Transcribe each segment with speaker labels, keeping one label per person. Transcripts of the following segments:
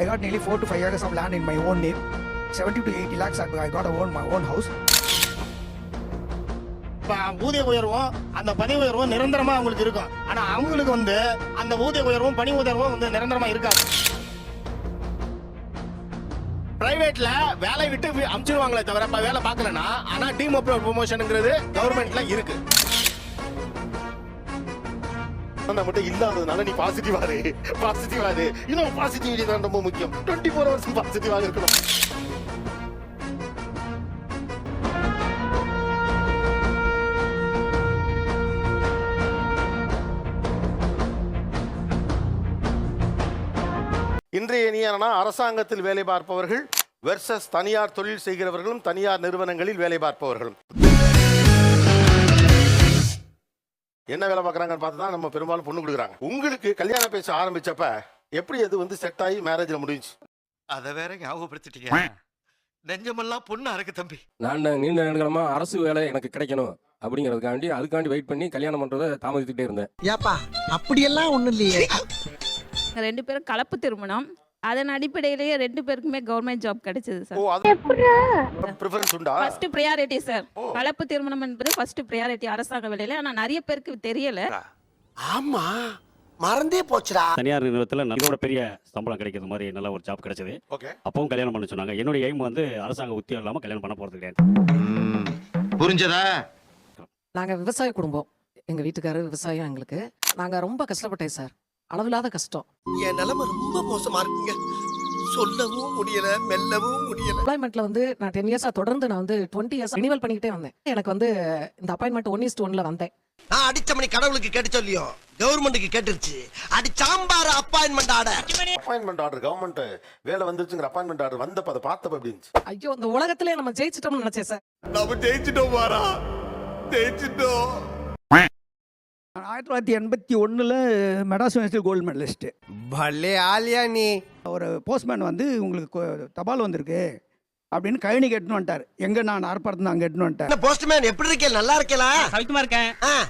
Speaker 1: I got nearly four to five acres of land in my own name. 70 to 80 lakhs, I got to own my own house.
Speaker 2: ஊதிய உயர்வும் அந்த பணி உயர்வும் நிரந்தரமா அவங்களுக்கு இருக்கும் ஆனா அவங்களுக்கு வந்து அந்த ஊதிய உயர்வும் பணி உயர்வும் வந்து நிரந்தரமா இருக்காது பிரைவேட்ல வேலை விட்டு அமுச்சிருவாங்களே தவிர வேலை பார்க்கலன்னா ஆனா டீம் ப்ரொமோஷனுங்கிறது கவர்மெண்ட்ல இருக்கு நம்மகிட்ட இல்லாததுனால நீ பாசிட்டிவா இரு. பாசிட்டிவா இரு. இன்னும் பாசிட்டிவிட்டி தான் ரொம்ப முக்கியம். டுவெண்ட்டி ஃபோர் ஹவர்ஸ் பாசிட்டிவாக இருக்கணும். இன்றைய நீயானா அரசாங்கத்தில் வேலை பார்ப்பவர்கள் வெர்சஸ் தனியார் தொழில் செய்கிறவர்களும் தனியார் நிறுவனங்களில் வேலை பார்ப்பவர்களும். என்ன வேலை பார்க்கறாங்கன்னு பார்த்து தான் நம்ம பெரும்பாலும் பொண்ணு கொடுக்குறாங்க. உங்களுக்கு கல்யாணம் பேச ஆரம்பிச்சப்ப எப்படி அது வந்து செட் ஆகி மேரேஜ்ல முடிஞ்சு
Speaker 3: அத வேற ஞாபகப்படுத்திட்டீங்க. நெஞ்சமெல்லாம் பொண்ணு அறக்கு தம்பி.
Speaker 4: நான் நீண்ட நேரமா அரசு வேலை எனக்கு கிடைக்கணும் அப்படிங்கிறதுக்காண்டி அதுக்காண்டி வெயிட் பண்ணி கல்யாணம் பண்றதை தாமதிச்சுட்டே இருந்தேன்.
Speaker 5: ஏப்பா அப்படியெல்லாம் ஒண்ணும் இல்லையே.
Speaker 6: ரெண்டு பேரும் கலப்பு திருமணம். அதன் அடிப்படையிலேயே ரெண்டு பேருக்குமே கவர்மெண்ட் ஜாப் கிடைச்சது
Speaker 2: ஓ
Speaker 6: சார்
Speaker 2: அது ப்ரிஃபரன்ஸ் உண்டா?
Speaker 6: ஃபர்ஸ்ட் ப்ரியாரிட்டி சார் கலப்பு திருமணம் என்பது ஃபர்ஸ்ட் ப்ரியாரிட்டி அரசாங்க வேலையில. ஆனா நிறைய பேருக்கு தெரியல.
Speaker 5: ஆமா. மறந்தே போச்சுடா.
Speaker 7: தனியார் நிறுவனத்தில் இதோட பெரிய சம்பளம் கிடைக்கிற மாதிரி நல்ல ஒரு ஜாப் கிடைச்சது.
Speaker 2: ஓகே.
Speaker 7: அப்பவும் கல்யாணம் பண்ண சொன்னாங்க. என்னுடைய எய்ம் வந்து அரசாங்க உத்தியோகம் இல்லாமல் கல்யாணம் பண்ண போகிறது கிடையாது.
Speaker 3: புரிஞ்சதா?
Speaker 8: நாங்க விவசாய குடும்பம். எங்க வீட்டுக்காரர் விவசாயம் எங்களுக்கு. நாங்க ரொம்ப கஷ்டப்பட்டேன் சார் அளவில்லாத கஷ்டம்.
Speaker 5: என் நிலைமை ரொம்ப மோசமா இருக்குங்க. சொல்லவும் முடியல மெல்லவும் முடியல.
Speaker 8: அப்பாயின்மெண்ட்ல வந்து நான் டென் இயர்ஸா தொடர்ந்து நான் வந்து டுவெண்ட்டி இயர்ஸ் ரினிவல் பண்ணிக்கிட்டே வந்தேன். எனக்கு வந்து இந்த அப்பாயின்மெண்ட் ஒன் இஸ்ட் ஒன்ல வந்தேன்.
Speaker 5: நான் அடிச்ச மணி கடவுளுக்கு கேட்டு சொல்லியோ? கவர்மெண்ட்டுக்கு கேட்டுருச்சு. அடி sambar appointment order
Speaker 2: appointment order government வேலை வந்துருச்சுங்கிற அப்பாயின்மெண்ட் ஆர்டர் வந்தப்ப அதை பார்த்தப்ப எப்படி இருந்துச்சு?
Speaker 8: ஐயோ இந்த உலகத்திலே நம்ம ஜெயிச்சிட்டோம்னு நினைச்சேன் சார்.
Speaker 2: நம்ம ஜெயிச்சிட்டோம் வாரா ஜெயிச்சிட்டோம்.
Speaker 1: ஆயிரத்தி தொள்ளாயிரத்தி எண்பத்தி ஒன்றில் மெடாஸ் யூனிவர்சிட்டி கோல்டு மெடலிஸ்ட்டு
Speaker 5: பல்லே ஆலியா நீ?
Speaker 1: ஒரு போஸ்ட்மேன் வந்து உங்களுக்கு கொ- தபால் வந்திருக்கு அப்படின்னு கழனி கேட்டுன்னு வந்துட்டார். எங்கே நான் ஆர்ப்பாட்டத்தில் அங்கே எட்டுன்னு வந்துட்டேன்.
Speaker 5: போஸ்ட்மேன் எப்படி இருக்கே? நல்லா இருக்கேலா
Speaker 9: சவிக்குமா இருக்கேன்.
Speaker 5: ஆ,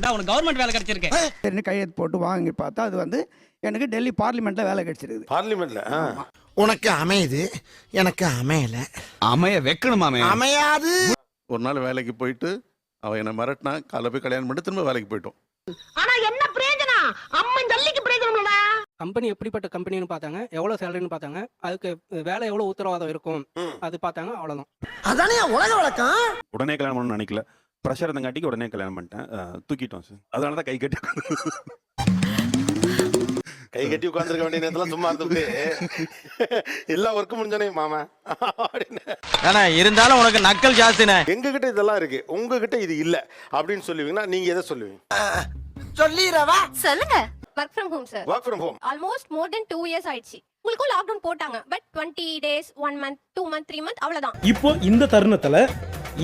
Speaker 9: இதான் உனக்கு கவர்மெண்ட் வேலை கிடைச்சிருக்கு.
Speaker 1: சரின்னு கையெழுத்து போட்டு வாங்கி பார்த்தா அது வந்து எனக்கு டெல்லி பார்லிமெண்ட்டில் வேலை கிடைச்சிருக்குது.
Speaker 2: பார்லிமெண்ட்ல?
Speaker 5: உனக்கு அமையுது எனக்கு அமையல.
Speaker 3: அமைய வைக்கணுமாமே
Speaker 5: அமையாது.
Speaker 10: ஒரு நாள் வேலைக்கு போயிட்டு அவ என்னை மிரட்டினா காலைல போய் கல்யாணம் பண்ணிட்டு திரும்ப வேலைக்கு போயிட்டோம்.
Speaker 11: ஆனா என்ன பிரயோஜனம்? அம்மன் ஜல்லிக்கு பிரயோஜனம்டா
Speaker 9: கம்பெனி எப்படிப்பட்ட கம்பெனின்னு பார்த்தாங்க எவ்வளவு சேலரின்னு பார்த்தாங்க அதுக்கு வேலை எவ்வளவு உத்தரவாதம் இருக்கும். அது பார்த்தாங்க அவ்வளவுதான்.
Speaker 5: அதானே உலக வழக்கம்?
Speaker 10: உடனே கல்யாணம் பண்ணணும்னு நினைக்கல. ப்ரெஷர் இருந்தங்காட்டிக்கு உடனே கல்யாணம் பண்ணிட்டேன். அஹ், தூக்கிட்டோம் சார் அதனால தான் கை கட்டி
Speaker 2: கை கட்டி உட்கார்ந்திருக்க வேண்டிய நேரத்துல சும்மா இருந்துட்டு எல்லா ஒர்க்கும் முடிஞ்சோனே மாமா அப்படின்னு.
Speaker 3: ஆனா இருந்தாலும் உனக்கு நக்கல் ஜாஸ்தினே
Speaker 2: எங்ககிட்ட இதெல்லாம் இருக்கு. உங்ககிட்ட இது இல்ல. அப்படின்னு சொல்லுவீங்கன்னா நீங்க எதை சொல்லுவீங்க?
Speaker 5: சொல்லிடுறவா
Speaker 11: சொல்லுங்க. Work from home sir
Speaker 2: work from home
Speaker 11: almost more than two years ஆயிடுச்சு. உங்களுக்கும் லாக்டவுன் போட்டாங்க. But twenty days one month two month three month அவ்வளவுதான்.
Speaker 9: இப்போ இந்த தருணத்துல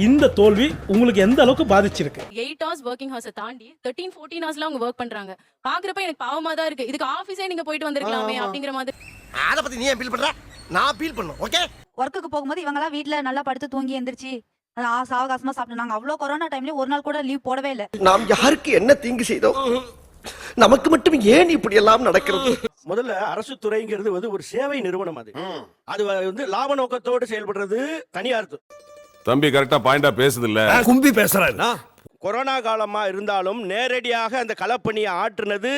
Speaker 9: இந்த தோல்வி உங்களுக்கு எந்த அளவுக்கு பாதிச்சிருக்கு?
Speaker 6: எயிட் ஹவர்ஸ் ஒர்க்கிங் ஹவர்ஸை தாண்டி தேர்ட்டீன் ஃபோர்டீன் ஹவர்ஸ்ல அவங்க ஒர்க் பண்றாங்க. பாக்குறப்ப எனக்கு பாவமா தான் இருக்கு. இதுக்கு ஆஃபீஸே நீங்க போயிட்டு வந்திருக்கலாமே. அப்படிங்கிற மாதிரி.
Speaker 5: அத பத்தி நீ ஏன் ஃபீல் பண்ற? நான் ஃபீல் பண்ணும் ஓகே
Speaker 11: ஒர்க்குக்கு போகும்போது இவங்கலாம் வீட்ல நல்லா படுத்து தூங்கி எந்திரிச்சு சாவகாசமா சாப்பிட்டு நாங்க அவ்வளவு கொரோனா டைம்ல ஒரு நாள் கூட லீவ் போடவே இல்ல.
Speaker 5: நாம் யாருக்கு என்ன தீங்கு செய்தோம்? நமக்கு மட்டும் ஏன் இப்படி எல்லாம் நடக்கிறது?
Speaker 9: முதல்ல அரசு துறைங்கிறது வந்து ஒரு சேவை நிறுவனம் அது. அது வந்து லாப நோக்கத்தோடு செயல்படுறது தனியார்
Speaker 10: தம்பி கரெக்டா பாயிண்டா பேசுது இல்ல
Speaker 5: கும்பி பேசுறாரு.
Speaker 9: கொரோனா காலமா இருந்தாலும் நேரடியாக அந்த களப்பணியை ஆற்றுனது.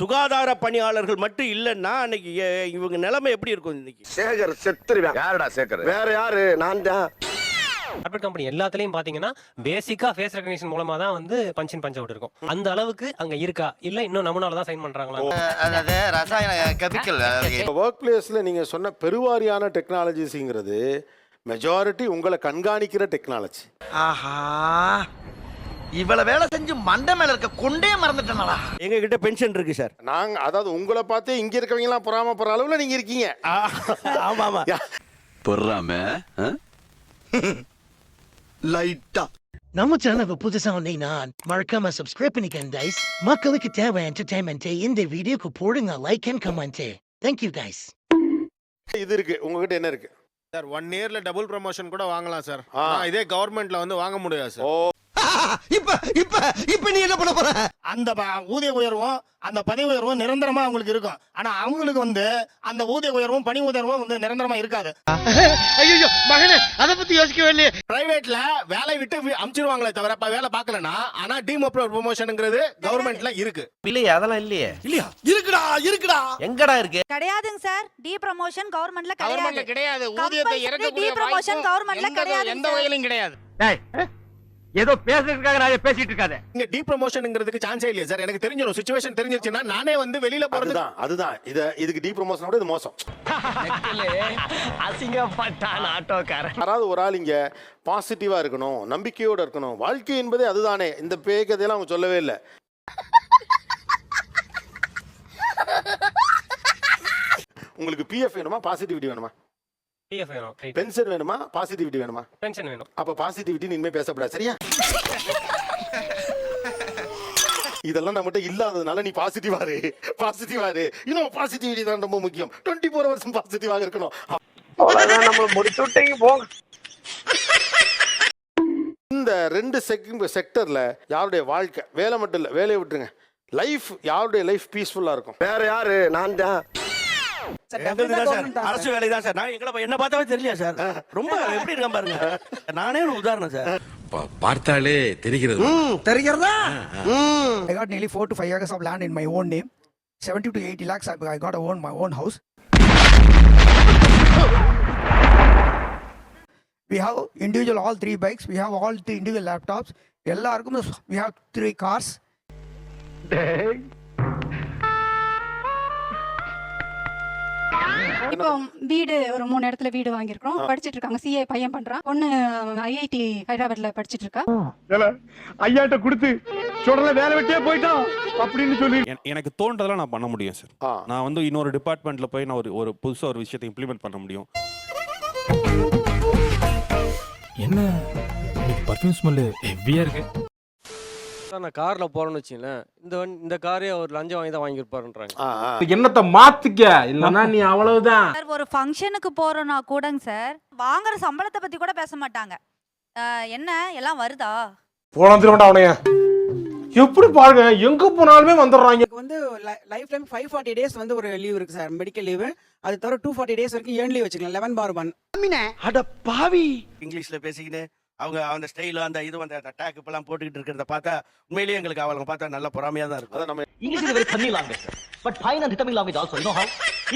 Speaker 9: சுகாதார பணியாளர்கள் மட்டும் இல்லைன்னா அன்னைக்கு இவங்க நிலைமை எப்படி இருக்கும் இன்னைக்கு?
Speaker 5: சேகர் செத்துருவேன்
Speaker 3: யாருடா சேக்கர்
Speaker 5: வேற யாரு? நான் தான்.
Speaker 9: கார்பரேட் கம்பெனி எல்லாத்துலயும் பாத்தீங்கன்னா பேசிக்கா ஃபேஸ் ரெகக்னிஷன் மூலமா தான் வந்து பஞ்சின் பஞ்ச் அவுட் இருக்கும். அந்த அளவுக்கு அங்க இருக்கா? இல்ல இன்னும் நம்மளால தான் சைன் பண்றாங்களா?
Speaker 3: அதாவது ரசாயன கெமிக்கல்
Speaker 2: ஒர்க் பிளேஸ்ல நீங்க சொன்ன பெருவாரியான டெக்னாலஜிஸ்ங்கிறது மெஜாரிட்டி உங்களை கண்காணிக்கிற டெக்னாலஜி
Speaker 5: ஆஹா இவ்வளவு வேலை செஞ்சு மண்டை மேல இருக்க கொண்டே மறந்துட்டேனடா.
Speaker 9: எங்க கிட்ட பென்ஷன் இருக்கு சார்
Speaker 2: நாங்க அதாவது உங்களை பார்த்தே இங்க இருக்கவங்க எல்லாம் பொறாமப்படுற அளவுல நீங்க இருக்கீங்க.
Speaker 9: ஆமா ஆமா.
Speaker 3: பொறாம
Speaker 5: லைட்டா
Speaker 9: நம்ம சேனலுக்கு புதுசா வந்தீங்கன்னா மறக்காம சப்ஸ்கிரைப் பண்ணிக்கங்க கைஸ் மக்களுக்கு தேவை என்டர்டைன்மெண்ட் இந்த வீடியோக்கு போடுங்க like and comment thank you guys
Speaker 2: இது இருக்கு. உங்ககிட்ட என்ன இருக்கு?
Speaker 12: சார் ஒன் இயர்ல டபுள் ப்ரமோஷன் கூட வாங்கலாம் சார். இதே கவர்மெண்ட்ல வந்து வாங்க முடியாது சார்.
Speaker 5: இப்ப இப்ப இப்ப நீ என்ன பண்ண போற?
Speaker 12: அந்த ஊதிய உயர்வும் அந்த பதவி உயர்வும் நிரந்தரமா அவங்களுக்கு இருக்கும். ஆனா அவங்களுக்கு வந்து அந்த ஊதிய உயர்வும் பணி உயர்வும் வந்து நிரந்தரமா இருக்காது.
Speaker 5: ஐயோ மகனே அத பத்தி யோசிக்கவே இல்லையே.
Speaker 12: பிரைவேட்ல வேலை விட்டு அமுச்சிருவாங்களே தவிர இப்ப வேலை பார்க்கலனா ஆனா டிமோப்ரோ ப்ரொமோஷன்ங்கிறது கவர்மெண்ட்ல இருக்கு.
Speaker 5: இல்லையே அதெல்லாம் இல்லையே.
Speaker 12: இல்லையா?
Speaker 5: இருக்குடா இருக்குடா. எங்கடா இருக்கு?
Speaker 11: கிடையாதுங்க சார். டி ப்ரமோஷன் கவர்மெண்ட்ல
Speaker 12: கவர்மெண்ட்ல
Speaker 11: கிடையாது.
Speaker 12: கிடையாது. ஊதியத்தை
Speaker 11: Compulsory
Speaker 12: இறக்கக்கூடிய
Speaker 11: depromotion
Speaker 12: வாய்ப்பு
Speaker 11: governmentல
Speaker 12: எந்த-. வகையிலும் கிடையாது.
Speaker 5: ஏதோ பேசுறதுக்காக நான் பேசிட்டு இருக்காத.
Speaker 12: இங்க டி ப்ரொமோஷன்ங்கிறதுக்கு சான்ஸே இல்லையா சார். எனக்கு தெரிஞ்சிடும் சுச்சுவேஷன் தெரிஞ்சிருச்சுன்னா நானே வந்து வெளியில போறது
Speaker 2: அதுதான் அதுதான். இத இதுக்கு டீ ப்ரொமோஷனோட இது மோசம்.
Speaker 5: அசிங்கப்பட்டான் ஆட்டோக்காரன்.
Speaker 2: யாராவது ஒரு ஆள் இங்க பாசிட்டிவா இருக்கணும் நம்பிக்கையோட இருக்கணும். வாழ்க்கை என்பதே அதுதானே. இந்த பேய் கதையெல்லாம் அவங்க சொல்லவே இல்லை. உங்களுக்கு பிஎஃப் வேணுமா? பாசிட்டிவிட்டி வேணுமா? பென்ஷன் வேணுமா பாசிட்டிவிட்டி வேணுமா?
Speaker 4: பென்ஷன் வேணும்?
Speaker 2: அப்ப பாசிட்டிவிட்டி இனிமே பேசப்படாது சரியா? இதெல்லாம் நம்மகிட்ட இல்லாததுனால நீ பாசிட்டிவா இரு பாசிட்டிவா இரு இன்னும் பாசிட்டிவிட்டி தான் ரொம்ப முக்கியம். டுவெண்ட்டி ஃபோர் ஹவர்ஸ் பாசிட்டிவாக இருக்கணும்.
Speaker 5: நம்ம முடிச்சு விட்டீங்க போங்க
Speaker 2: இந்த ரெண்டு செக் செக்டர்ல யாருடைய வாழ்க்கை? வேலை மட்டும் இல்ல வேலையை விட்டுருங்க. லைஃப் யாருடைய லைஃப் பீஸ்ஃபுல்லா இருக்கும்?
Speaker 5: வேற யாரு? நான் தான்.
Speaker 12: அரசு வேலை தான் சார் நான் எங்களை என்ன பார்த்தாவே தெரியல சார் ரொம்ப எப்படி இருக்கான் பாருங்க நானே ஒரு உதாரணம் சார்
Speaker 3: பார்த்தாலே தெரிகிறது
Speaker 5: தெரிகிறதா
Speaker 1: I got nearly four to five acres of land in my own name. 70 to 80 lakhs, I I got a own my own house. We have individual all three bikes. We have all three individual laptops. எல்லாருக்கும் we have three cars.
Speaker 11: இப்போ வீடு ஒரு மூணு இடத்துல வீடு வாங்கியிருக்கோம் படிச்சிட்டு இருக்காங்க சிஏ பையன் பண்றான். பொண்ணு ஐஐடி ஹைதராபாத்ல படிச்சிட்டு இருக்கா
Speaker 12: ஐயாட்ட கொடுத்து சுடல வேலை விட்டே போயிட்டான் அப்படின்னு சொல்லி.
Speaker 10: என- எனக்கு தோன்றதெல்லாம் நான் பண்ண முடியும் சார். நான் வந்து இன்னொரு டிபார்ட்மெண்ட்ல போய் நான் ஒரு ஒரு புதுசா ஒரு விஷயத்தை இம்ப்ளிமெண்ட் பண்ண முடியும்.
Speaker 4: என்ன? பர்ஃப்யூம் ஸ்மெல் ஹெவியா இருக்கு. நான் கார்ல போறேன்னு வச்சுங்களேன் இந்த வண்டி- இந்த காரே அவர் லஞ்சம் வாங்கி தான் வாங்கியிருப்பாருன்றாங்க.
Speaker 12: என்னத்தை மாத்திக்க? இல்லன்னா நீ அவ்வளவுதான்.
Speaker 11: சார் ஒரு ஃபங்க்ஷனுக்கு போறோம்னா கூடங்க சார் வாங்குற சம்பளத்தை பத்தி கூட பேச மாட்டாங்க. அஹ், என்ன? எல்லாம் வருதா?
Speaker 12: போனதுல அவனைய. எப்படி பாருங்க எங்க போனாலுமே வந்துடுறாங்க.
Speaker 1: வந்து life time five forty days வந்து ஒரு லீவ் இருக்கு சார் மெடிக்கல் லீவு அது தவிர டூ ஃபார்ட்டி டேஸ் வரைக்கும் ஏர்ன் லீவ் வச்சுக்கலாம் லெவன் பார் ஒன்
Speaker 5: அட பாவி.
Speaker 12: இங்கிலீஷ்ல பேசிக்கின்னு அவங்க அந்த ஸ்டைல் அந்த இது அந்த அட்டாக் இப்பெல்லாம் போட்டுக்கிட்டு இருக்கிறத பார்த்தா உண்மையிலேயே எங்களுக்கு அவங்க பார்த்தா நல்ல பொறாமையா தான் இருக்கும்.
Speaker 2: நம்ம
Speaker 9: language, but fine and rhythmic language also. You know how?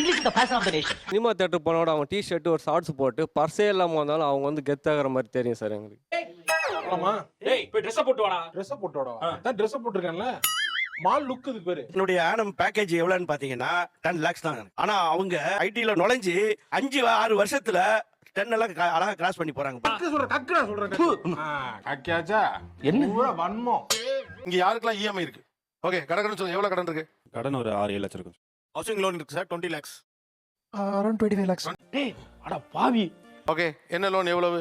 Speaker 9: English is the passion of the nation.
Speaker 4: Cinema theatre போனோட அவங்க டி ஷர்ட் ஒரு ஷார்ட்ஸ் போட்டு பர்ஸே இல்லாம வந்தாலும் அவங்க வந்து கெத்தாகிற மாதிரி தெரியும் சார் எங்களுக்கு.
Speaker 7: ஏய் போய் ட்ரெஸ் போட்டு வாடா. ட்ரெஸ் போட்டு வாடா. அதான் ட்ரெஸ் போட்டுருக்கேன்ல. மால் லுக் இதுக்கு பேரு.
Speaker 12: என்னுடைய ஆனம் பேக்கேஜ் எவ்வளவுன்னு பாத்தீங்கன்னா டென் லேக்ஸ் தான். ஆனா அவங்க ஐடில நுழைஞ்சு அஞ்சு ஆறு வருஷத்துல டென் எல்லாம் அழகா கிராஸ் பண்ணி போறாங்க
Speaker 7: சொல்றேன் கக்கு நான் சொல்றேன் கக்கியாச்சா? என்ன? வன்மம்.
Speaker 2: இங்க யாருக்கெல்லாம் இஎம்ஐ இருக்கு? ஓகே கடன் சொல்லுங்க எவ்வளவு கடன் இருக்கு?
Speaker 10: கடன் ஒரு ஆறு ஏழு லட்சம் இருக்கும்
Speaker 12: ஹவுசிங் லோன் இருக்கு sir twenty lakhs
Speaker 1: around twenty five lakhs
Speaker 12: அட பாவி.
Speaker 2: ஓகே என்ன லோன் எவ்வளவு?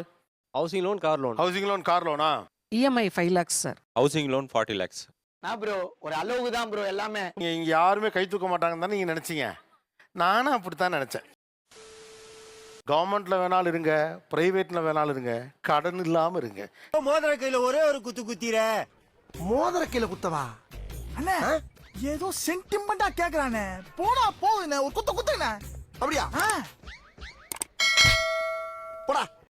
Speaker 4: Housing loan car loan
Speaker 2: housing loan car லோனா
Speaker 8: EMI five lakhs sir
Speaker 3: housing loan forty lakhs
Speaker 1: bro ஒரு அளவுக்கு தான் ப்ரோ எல்லாமே.
Speaker 2: நீங்க இங்க யாருமே கை தூக்க மாட்டாங்கன்னு தானே நீங்க நினைச்சீங்க? நானும் அப்படித்தான் நினைச்சேன். கவர்மெண்ட்ல வேணாலும் இருங்க பிரைவேட்ல வேணாலும் இருங்க கடன் இல்லாம இருங்க.
Speaker 5: மோதிர கையில ஒரே ஒரு குத்து குத்திர. மோதிர கையில குத்தவா?
Speaker 12: அண்ணா ஏதோ சென்டிமெண்டா கேக்குறானே. போடா போகுதுண்ணே ஒரு குத்த குத்துண்ணே.
Speaker 5: அப்படியா? போடா.